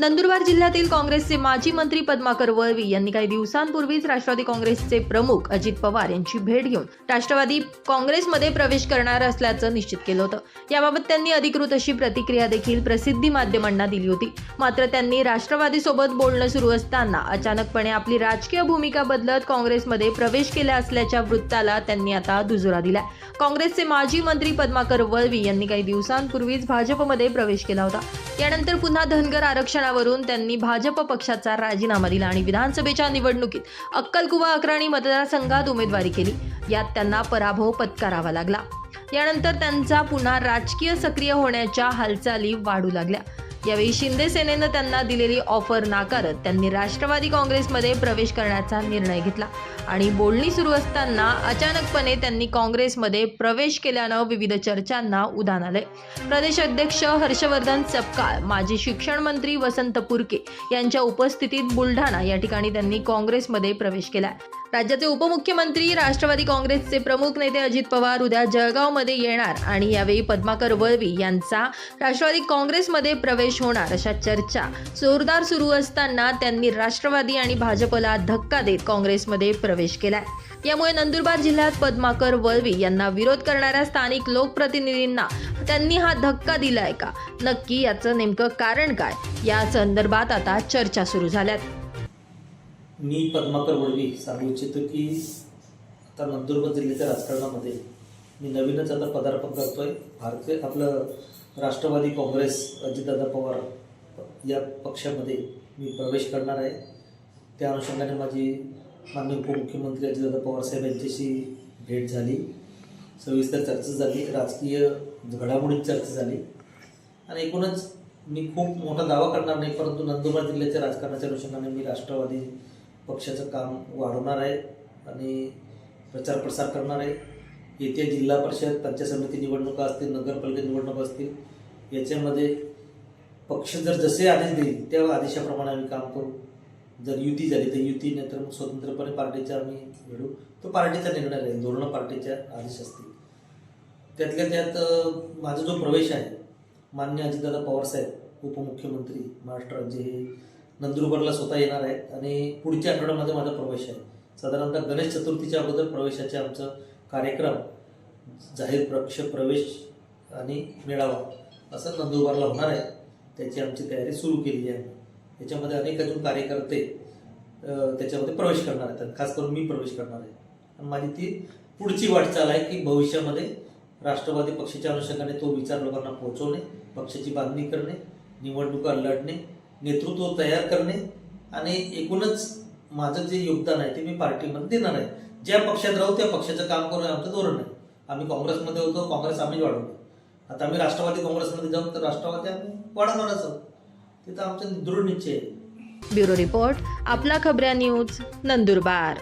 नंदुरबार जिल्ह्यातील काँग्रेसचे माजी मंत्री पद्माकर वळवी यांनी काही दिवसांपूर्वीच राष्ट्रवादी काँग्रेसचे प्रमुख अजित पवार यांची भेट घेऊन राष्ट्रवादी काँग्रेसमध्ये प्रवेश करणार असल्याचं निश्चित केलं होतं. याबाबत त्यांनी अधिकृत अशी प्रतिक्रिया देखील प्रसिद्धी माध्यमांना दिली होती. मात्र त्यांनी राष्ट्रवादीसोबत बोलणं सुरू असताना अचानकपणे आपली राजकीय भूमिका बदलत काँग्रेसमध्ये प्रवेश केला असल्याच्या वृत्ताला त्यांनी आता दुजोरा दिला काँग्रेसचे माजी मंत्री पद्माकर वळवी यांनी काही दिवसांपूर्वीच भाजपमध्ये प्रवेश केला होता. यानंतर पुन्हा धनगर आरक्षणावरून त्यांनी भाजप पक्षाचा राजीनामा दिला आणि विधानसभेच्या निवडणुकीत अक्कलकुवा अक्राणी मतदारसंघात उमेदवारी केली. यात त्यांना पराभव पत्करावा लागला. यानंतर त्यांचा पुन्हा राजकीय सक्रिय होण्याच्या हालचाली वाढू लागल्या. यावेळी शिंदे सेनेनं त्यांना दिलेली ऑफर नाकारत त्यांनी राष्ट्रवादी काँग्रेसमध्ये प्रवेश करण्याचा निर्णय घेतला. आणि बोलणी सुरू असताना अचानकपणे त्यांनी काँग्रेसमध्ये प्रवेश केल्यानं विविध चर्चांना उधाण आलंय. प्रदेश अध्यक्ष हर्षवर्धन सपकाळ माजी शिक्षण मंत्री वसंत पुरके यांच्या उपस्थितीत बुलढाणा या ठिकाणी त्यांनी काँग्रेसमध्ये प्रवेश केलाय. राज्याचे उपमुख्यमंत्री राष्ट्रवादी काँग्रेसचे प्रमुख नेते अजित पवार उद्या जळगावमध्ये येणार आणि यावेळी पद्माकर वळवी यांचा राष्ट्रवादी काँग्रेसमध्ये प्रवेश होणार अशा चर्चा जोरदार सुरू असताना त्यांनी राष्ट्रवादी आणि भाजपला धक्का देत काँग्रेसमध्ये प्रवेश केलाय. यामुळे नंदुरबार जिल्ह्यात पद्माकर वळवी यांना विरोध करणाऱ्या स्थानिक लोकप्रतिनिधींना त्यांनी हा धक्का दिलाय का? नक्की याचं नेमकं कारण काय? या संदर्भात आता चर्चा सुरू झाल्यात. मी पद्माकर वळवी सांगू इच्छितो की आता नंदुरबार जिल्ह्याच्या राजकारणामध्ये मी नवीनच आता पदार्पण करतोय. भारतीय आपलं राष्ट्रवादी काँग्रेस अजितदादा पवार या पक्षामध्ये मी प्रवेश करणार आहे. त्या अनुषंगाने माझी माननीय उपमुख्यमंत्री अजितदादा पवार साहेब यांच्याशी भेट झाली. सविस्तर चर्चा झाली. राजकीय घडामोडीत चर्चा झाली. आणि एकूणच मी खूप मोठा दावा करणार नाही परंतु नंदुरबार जिल्ह्याच्या राजकारणाच्या अनुषंगाने मी राष्ट्रवादी पक्षाचं काम वाढवणार आहे आणि प्रचार प्रसार करणार आहे. येत्या जिल्हा परिषद पंचायत समिती निवडणुका असतील नगरपालिका निवडणुका असतील याच्यामध्ये पक्ष जर जसे आदेश देईल त्या आदेशाप्रमाणे आम्ही काम करू. जर युती झाली तर युती नाही तर मग स्वतंत्रपणे पार्टीचा आम्ही लढू तो पार्टीचा निर्णय राहील धोरणं पार्टीच्या आदेश असतील. त्यातल्या त्यात माझा जो प्रवेश आहे मान्य अजितदादा पवारसाहेब उपमुख्यमंत्री महाराष्ट्र राज्य हे नंदुरबारला स्वतः येणार आहेत. आणि पुढच्या आठवड्यामध्ये माझा प्रवेश आहे. साधारणतः गणेश चतुर्थीच्या अगोदर प्रवेशाचे आमचं कार्यक्रम जाहीर पक्ष प्रवेश आणि मेळावा असं नंदुरबारला होणार आहे. त्याची आमची तयारी सुरू केली आहे. याच्यामध्ये अनेक अजून कार्यकर्ते त्याच्यामध्ये प्रवेश करणार आहेत. आणि खास करून मी प्रवेश करणार आहे. आणि माझी ती पुढची वाटचाल आहे की भविष्यामध्ये राष्ट्रवादी पक्षाच्या अनुषंगाने तो विचार लोकांना पोहोचवणे पक्षाची बांधणी करणे निवडणुका लढणे नेतृत्व तयार करणे आणि एकूणच माझं जे योगदान आहे ते मी पार्टीमध्ये देणार आहे. ज्या पक्षात राहू त्या पक्षाचं काम करून आमचं धोरण आहे. आम्ही काँग्रेसमध्ये होतो काँग्रेस आम्ही वाढवतो. आता आम्ही राष्ट्रवादी काँग्रेसमध्ये जाऊ तर राष्ट्रवादी आम्ही वाढवणारच आहोत. तिथं आमचा दृढ निश्चय आहे. ब्युरो रिपोर्ट आपला खबऱ्या न्यूज नंदुरबार.